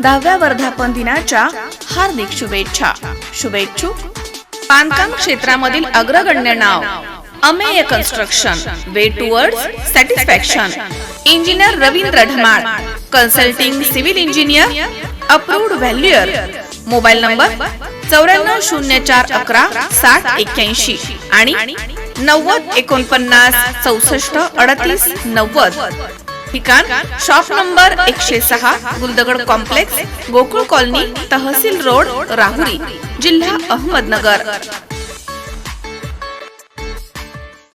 दहाव्या वर्धापन दिनाच्या हार्दिक शुभेच्छा. शुभेच्छुक बांधकाम क्षेत्रामधील अग्रगण्य नाव Amey construction way toward satisfaction engineer Ravindra Dhamal consulting civil engineer approved valuer mobile number चौऱ्याण्णव शून्य चार अकरा साठ एक्क्याऐंशी आणि नव्वद एकोणपन्नास चौसष्ट अडतीस नव्वद. ठिकाण शॉप नंबर एकशे सहा गुलदगड कॉम्प्लेक्स गोकुळ कॉलनी तहसील रोड राहुरी जिल्हा अहमदनगर.